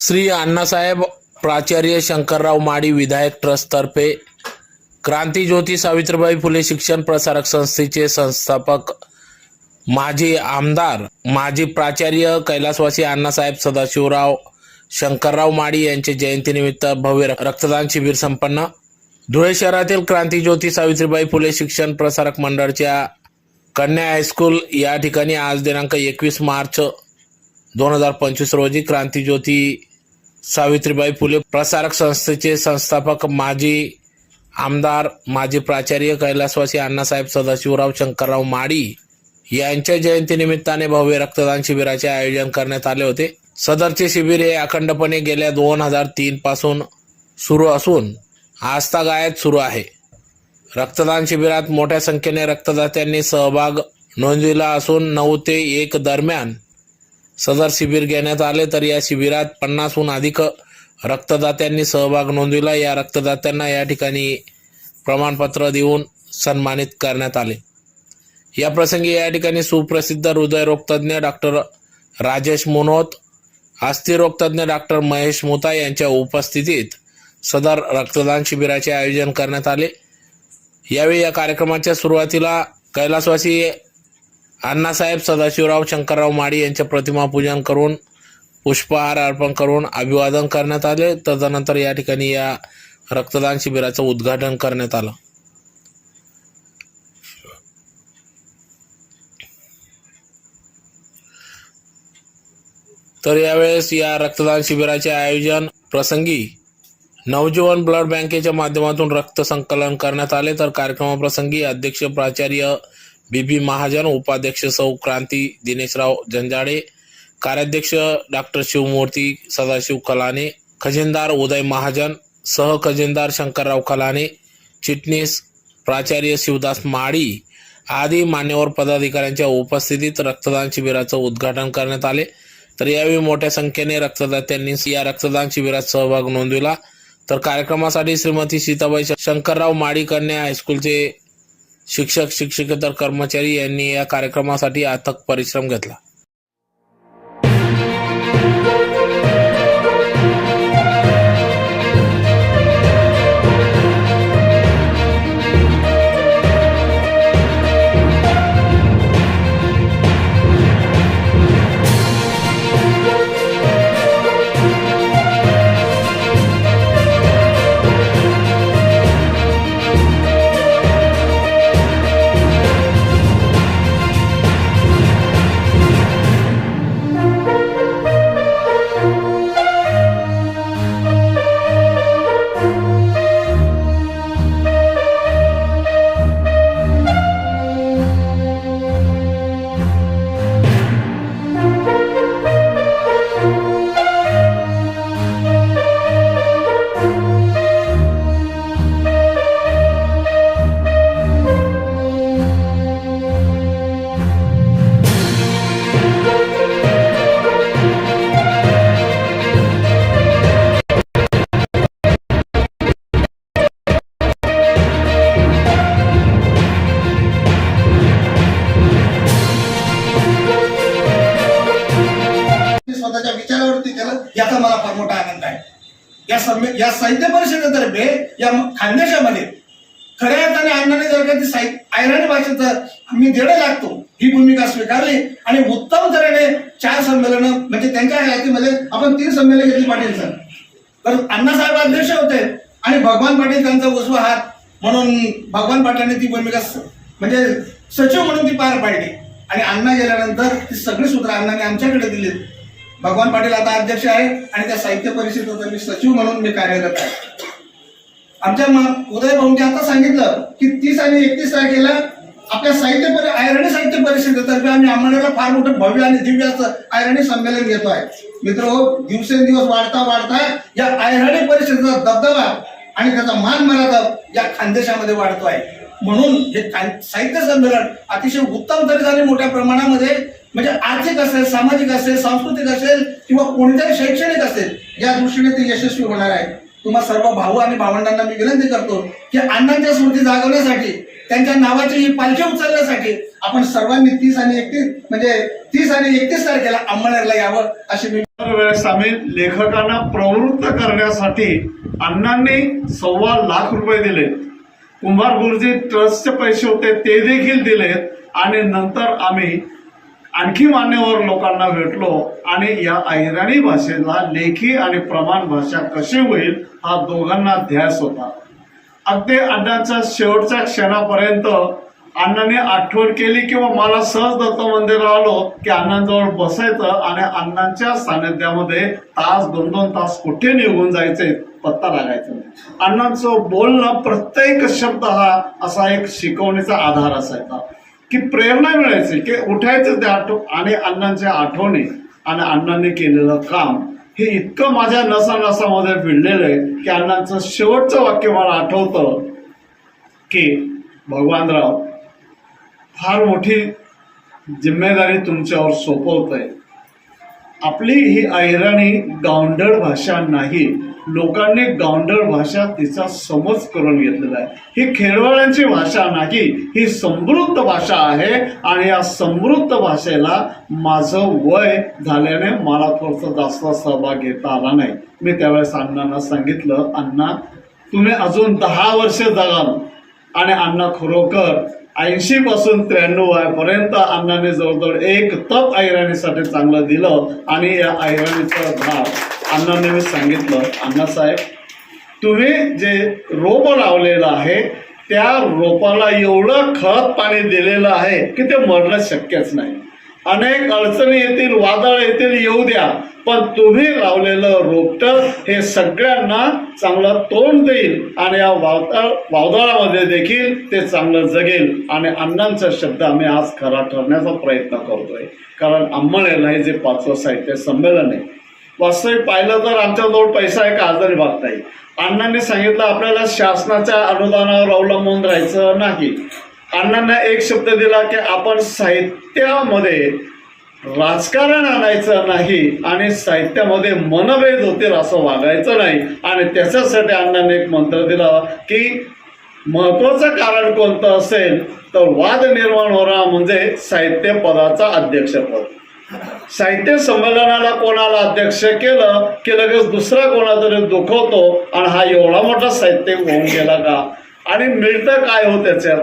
श्री अण्णासाहेब प्राचार्य शंकरराव माडी विधायक ट्रस्टतर्फे क्रांतीज्योती सावित्रीबाई फुले शिक्षण प्रसारक संस्थेचे संस्थापक माजी आमदार माजी प्राचार्य कैलासवासी अण्णासाहेब सदाशिवराव शंकरराव माडी यांचे जयंतीनिमित्त भव्य रक्तदान शिबिर संपन्न. धुळे शहरातील क्रांतीज्योती सावित्रीबाई फुले शिक्षण प्रसारक मंडळच्या कन्या हायस्कूल या ठिकाणी आज दिनांक एकवीस मार्च दोन हजार पंचवीस रोजी क्रांतीज्योती सावित्रीबाई फुले प्रसारक संस्थेचे संस्थापक माजी आमदार माजी प्राचार्य कैलासवासी अण्णासाहेब सदाशिवराव शंकरराव माडी यांच्या जयंतीनिमित्ताने भव्य रक्तदान शिबिराचे आयोजन करण्यात आले होते. सदरचे शिबिर हे अखंडपणे गेल्या दोन हजार तीन पासून सुरू असून आस्थागायत सुरू आहे. रक्तदान शिबिरात मोठ्या संख्येने रक्तदात्यांनी सहभाग नोंदविला असून नऊ ते एक दरम्यान सदर शिबिर घेण्यात आले तर या शिबिरात पन्नासहून अधिक रक्तदात्यांनी सहभाग नोंदविला. या रक्तदात्यांना या ठिकाणी प्रमाणपत्र देऊन सन्मानित करण्यात आले. या प्रसंगी या ठिकाणी सुप्रसिद्ध हृदयरोगतज्ञ डॉक्टर राजेश मुनोत अस्थिरोगतज्ञ डॉक्टर महेश मुता यांच्या उपस्थितीत सदर रक्तदान शिबिराचे आयोजन करण्यात आले. यावेळी या कार्यक्रमाच्या सुरुवातीला कैलासवासी अण्णासाहेब सदाशिवराव शंकरराव माळी यांच्या प्रतिमा पूजन करून पुष्पहार अर्पण करून अभिवादन करण्यात आले. तदनंतर या ठिकाणी या रक्तदान शिबिराचं उद्घाटन करण्यात आलं. तर यावेळेस या रक्तदान शिबिराचे आयोजन प्रसंगी नवजीवन ब्लड बँकेच्या माध्यमातून रक्त संकलन करण्यात आले. तर कार्यक्रमाप्रसंगी अध्यक्ष प्राचार्य बी बी महाजन उपाध्यक्ष सौ क्रांती दिनेशराव जंजाडे कार्याध्यक्ष डॉक्टर शिवमूर्ती सदाशिव कलाने खजिनदार उदय महाजन सह खजिनदार शंकरराव कलाने चिटणीस प्राचार्य शिवदास माळी आदी मान्यवर पदाधिकाऱ्यांच्या उपस्थितीत रक्तदान शिबिराचं उद्घाटन करण्यात आले. तर यावेळी मोठ्या संख्येने रक्तदात्यांनी या रक्तदान शिबिरात सहभाग नोंदविला. तर कार्यक्रमासाठी श्रीमती सीताबाई शंकरराव माडी कन्या हायस्कूलचे शिक्षक शिक्षकेतर कर्मचारी यांनी या कार्यक्रमासाठी अथक परिश्रम घेतला. या साहित्य परिषदेतर्फे या खानदेशामध्ये खऱ्या अर्थाने अण्णाने जर का ती साहित्य आयराणी भाषेचं मी देणं लागतो ही भूमिका स्वीकारली आणि उत्तम तऱ्हेने चार संमेलनं म्हणजे त्यांच्या हयातीमध्ये आपण तीन संमेलन घेतली पाटील सर. तर अण्णासाहेब अध्यक्ष होते आणि भगवान पाटील त्यांचा उजवा हात म्हणून भगवान पाटलांनी ती भूमिका म्हणजे सचिव म्हणून ती पार पाडली. आणि अण्णा गेल्यानंतर ती सगळी सूत्र अण्णाने आमच्याकडे दिली भगवान पाटील आता अध्यक्ष आहे आणि त्या साहित्य परिषदेचा मी सचिव म्हणून मी कार्यरत आहे. आमच्या उदय भाऊंनी आता सांगितलं की तीस आणि एकतीस तारखेला आपल्या साहित्य परि आयरणी साहित्य परिषदेतर्फे आम्ही आम्हाला फार मोठं भव्य आणि दिव्य असं आयरणी संमेलन घेतो आहे. मित्र हो, दिवसेंदिवस वाढता वाढता या आयरणी परिषदेचा दबदबा आणि त्याचा मान मर्यादा या खानदेशामध्ये वाढतो आहे. म्हणून हे साहित्य संमेलन अतिशय उत्तम तऱ्हेने मोठ्या प्रमाणामध्ये म्हणजे आर्थिक असेल सामाजिक असेल सांस्कृतिक असेल किंवा कोणत्याही शैक्षणिक असेल या दृष्टीने ते यशस्वी होणार आहे. तुम्हा सर्व भाऊ आणि भावंडांना मी विनंती करतो की अण्णांच्या स्मृती जागवण्यासाठी त्यांच्या नावाची ही पालखी उचलण्यासाठी आपण सर्वांनी तीस आणि एकतीस म्हणजे तीस आणि एकतीस तारखेला अंमळनेरला यावं अशी मी वेळेस आम्ही लेखकांना प्रवृत्त करण्यासाठी अण्णांनी सव्वा लाख रुपये दिले. कुंभार गुरुजी ट्रस्टचे पैसे होते ते देखील दिलेत. आणि नंतर आम्ही आणखी मान्यवर लोकांना भेटलो आणि या अहिराणी भाषेला लेखी आणि प्रमाण भाषा कशी होईल हा दोघांना ध्यास होता. अगदी अण्णाच्या शेवटच्या क्षणापर्यंत अण्णाने आठवण केली किंवा मला सहज दत्त मंदिर आलो की अण्णांजवळ बसायचं आणि अण्णांच्या सानिध्यामध्ये तास दोन दोन तास कुठे निघून जायचे पत्ता लागायचा अण्णांचं बोलणं प्रत्येक शब्द हा असा एक शिकवणीचा आधार असायचा. की प्रेरणा मिळायची की उठायचं त्या आठव आणि अण्णांच्या आठवणी आणि अण्णांनी केलेलं काम हे इतकं माझ्या नसानसामध्ये भिडलेलं आहे की अण्णांचं शेवटचं वाक्य मला आठवतं की भगवानराव फार मोठी जिम्मेदारी तुमच्यावर सोपवत आहे आपली ही अहिराणी गावंढळ भाषा नाही. लोकांनी गावंढळ भाषा तिचा समज करून घेतलेला आहे. ही खेळवाड्यांची भाषा नाही ही समृद्ध भाषा आहे आणि या समृद्ध भाषेला माझं वय झाल्याने मला थोडंसं जास्त सहभाग घेता आला नाही. मी त्यावेळेस अण्णांना सांगितलं अण्णा तुम्ही अजून दहा वर्ष जगाल आणि अण्णा खरोखर ऐंशी पासून त्र्याण्णव पर्यंत अण्णाने जवळजवळ एक तप ऐराणीसाठी चांगलं दिलं आणि या ऐराणीचं भाव अण्णाने मी सांगितलं. अण्णासाहेब तुम्ही जे रोप लावलेलं आहे त्या रोपाला एवढं खत पाणी दिलेलं आहे की ते मरणं शक्यच नाही. अनेक अडचणी येतील वादळ येतील येऊ द्या. पण तुम्ही लावलेलं रोपट हे सगळ्यांना चांगलं तोंड देईल आणि या वादळ वादळामध्ये देखील ते चांगलं जगेल. आणि अण्णांचा शब्द आम्ही आज खरा ठरण्याचा प्रयत्न करतोय. कारण अंमळेला हे जे पाचवं साहित्य संमेलन आहे. वास्तविक पाहिलं तर आमच्याजवळ पैसा आहे का आजारी बघता येईल अण्णांनी सांगितलं आपल्याला शासनाच्या अनुदानावर अवलंबून राहायचं नाही. अण्णांना एक शब्द दिला की आपण साहित्यामध्ये राजकारण आणायचं नाही आणि साहित्यामध्ये मनभेद होतील असं वागायचं नाही. आणि त्याच्यासाठी अण्णांनी एक मंत्र दिला की महत्वाचं कारण कोणतं असेल तर वाद निर्माण होणार म्हणजे साहित्य पदाचा अध्यक्षपद. साहित्य संमेलनाला कोणाला अध्यक्ष केलं की लगेच दुसरा कोणातरी दुखवतो आणि हा एवढा मोठा साहित्य होऊन गेला का? आणि मिळतं काय हो त्याच्यात?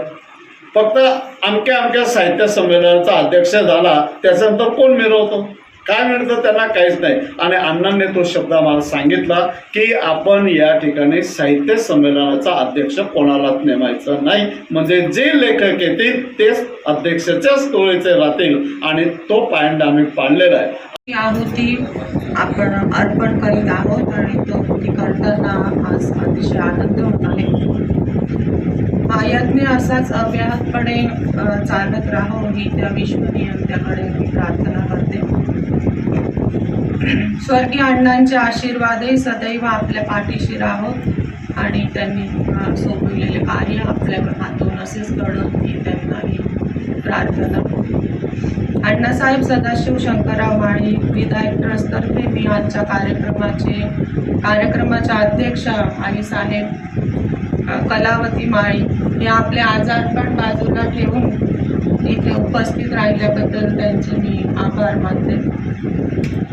फक्त अमक्या अमक्या साहित्य संमेलनाचा अध्यक्ष झाला त्याच्यानंतर कोण मिरवतो? काय मिळतं त्यांना काहीच नाही. आणि अण्णांनी तो शब्द मला सांगितला की आपण या ठिकाणी साहित्य संमेलनाचा अध्यक्ष कोणालाच नेमायचं नाही. म्हणजे जे लेखक येतील तेच अध्यक्षाच्याच टोळीचे राहतील आणि तो पायंड आम्ही पाडलेला आहे. आहुती आपण अर्पण करीत आहोत आणि तो करताना आज अतिशय आनंद होत आहे. यज्ञ असाच अव्याहतपणे चालत राहो ही त्या विश्वनियंत्याकडे मी प्रार्थना करते. स्वर्गीय अण्णांचे आशीर्वादही सदैव आपल्या पाठीशी राहो आणि त्यांनी सोपविलेले कार्य आपल्या हातून असेच घडून ही त्यांनाही प्रार्थना अण्णासाहेब सदाशिव शंकरराव माळी विधायक ट्रस्टतर्फे मी आजच्या कार्यक्रमाचे कार्यक्रमाच्या अध्यक्षा आई साहेब कलावती माळी या आपले आजारपण बाजूला ठेवून इथे उपस्थित राहिल्याबद्दल त्यांचे मी आभार मानते.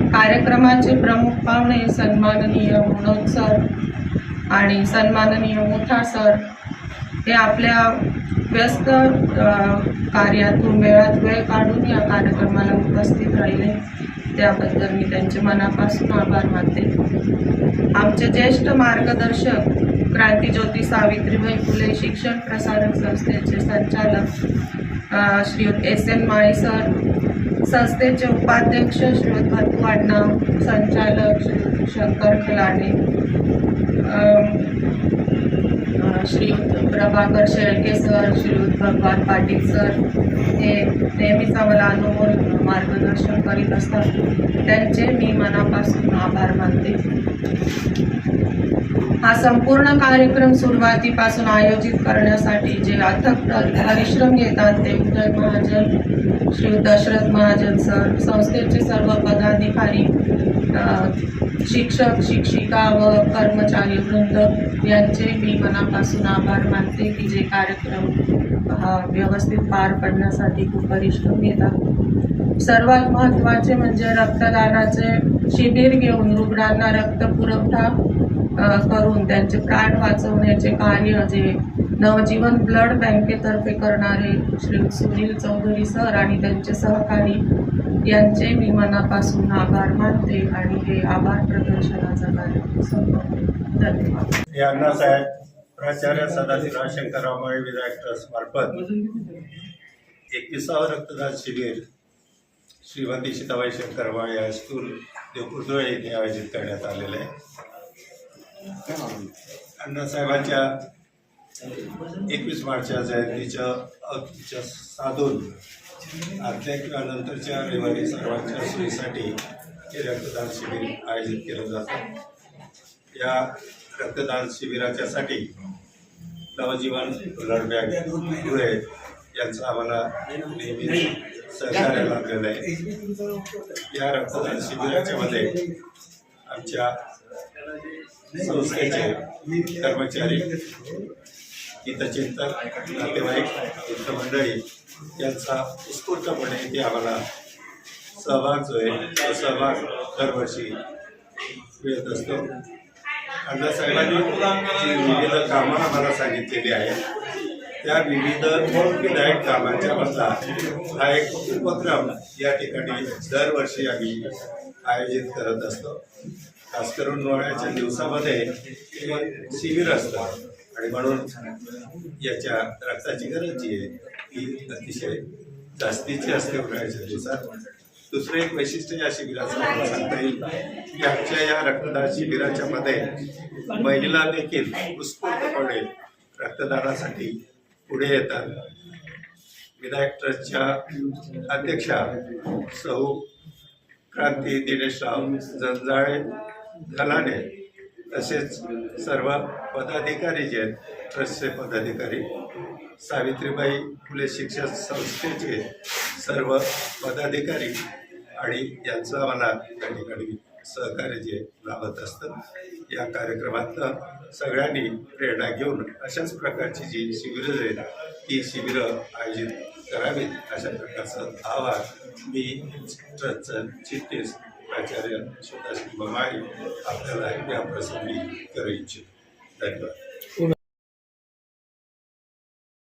कार्यक्रमाचे प्रमुख पाहुणे सन्माननीय मनोज सर आणि सन्माननीय मोठा सर हे आपल्या व्यस्त कार्यातून वेळात वेळ काढून या कार्यक्रमाला उपस्थित राहिले. त्याबद्दल मी त्यांचे मनापासून आभार मानते. आमचे ज्येष्ठ मार्गदर्शक क्रांतीज्योती सावित्रीबाई फुले शिक्षण प्रसारक संस्थेचे संचालक Shri Shriyut S N Mali sir संस्थेचे उपाध्यक्ष श्रीयुत भरतू आडनाव संचालक श्री शंकर खलाने श्रीयुत प्रभाकर शेळके सर श्रीयुत भगवान पाटील सर हे नेहमीचा मला अनुभव मार्गदर्शन करीत असतात. त्यांचे मी मनापासून आभार मानते. हा संपूर्ण कार्यक्रम सुरुवातीपासून आयोजित करण्यासाठी जे अथक परिश्रम घेतात ते उदय महाजन श्री दशरथ महाजन सर संस्थेचे सर्व पदाधिकारी शिक्षक शिक्षिका व कर्मचारी वृंद यांचे मी मनापासून आभार मानते की जे कार्यक्रम हा व्यवस्थित पार पडण्यासाठी खूप परिश्रम घेतात. सर्वात महत्त्वाचे म्हणजे रक्तदानाचे शिबिर घेऊन रुग्णांना रक्त पुरवठा करून त्यांचे प्राण वाचवण्याचे कार्य जे नवजीवन ब्लड बँकेतर्फे करणारे श्री सुनील चौधरी सर आणि त्यांचे सहकारी यांचे मी मनापासून आभार मानते आणि हे आभार प्रदर्शनाचा कार्यक्रम धन्यवाद. प्राचार्य सदाशिवराव शंकरराव माळे विधायक ट्रस्ट मार्फत एकविसावं रक्तदान शिबिर श्रीमती सीताबाई शंकर या हायस्कूल देवकुर्दुळे येथे आयोजित करण्यात आलेलं आहे. अण्णासाहेबांच्या एकवीस मार्चच्या जयंतीच्या औचित्य साधून आदल्या किंवा नंतरच्या रविवारी सर्वांच्या सोयीसाठी हे रक्तदान शिबिर आयोजित केलं जातं. या रक्तदान शिबिराच्यासाठी नवजीवन ब्लड बँक धुळे यांचं आम्हाला नेहमी सहकार्य लाभलेलं आहे. या रक्तदान शिबिराच्यामध्ये आमच्या संस्थेचे कर्मचारी हितचिंतक नातेवाईक मित्रमंडळी यांचा उत्स्फूर्तपणे इथे आम्हाला सहभाग जो आहे तो सहभाग दरवर्षी मिळत असतो. अण्णासाहेबांनी जी विविध कामं आम्हाला सांगितलेली आहेत त्या विविध विधायक कामांच्या मधला हा एक उपक्रम या ठिकाणी दरवर्षी आम्ही आयोजित करत असतो. खास करून उन्हाळ्याच्या दिवसामध्ये शिबिर असतात आणि म्हणून याच्या रक्ताची गरज जी आहे ती अतिशय जास्तीची असते उन्हाळ्याच्या दिवसात. दुसरं एक वैशिष्ट्य या शिबिराचं म्हणजे मला सांगता येईल की आमच्या या रक्तदान शिबिराच्या मध्ये महिला देखील उत्स्फूर्तपणे रक्तदानासाठी पुढे येतात. विनायक ट्रस्टच्या अध्यक्षा सहू क्रांती दिनेशराव जंजाळे खलाने तसेच सर्व पदाधिकारी जे आहेत ट्रस्टचे पदाधिकारी सावित्रीबाई फुले शिक्षण संस्थेचे सर्व पदाधिकारी आणि यांचं आम्हाला त्या ठिकाणी सहकार्य जे लाभत असतं या कार्यक्रमातनं सगळ्यांनी प्रेरणा घेऊन अशाच प्रकारची जी शिबिरं आहेत ती शिबिरं आयोजित करावीत अशा प्रकारचं आवाहन मी ट्रस्टचं चित्तेस प्राचार्य सदाशिव बमाळी आपल्याला या प्रसंगी करू इच्छितो धन्यवाद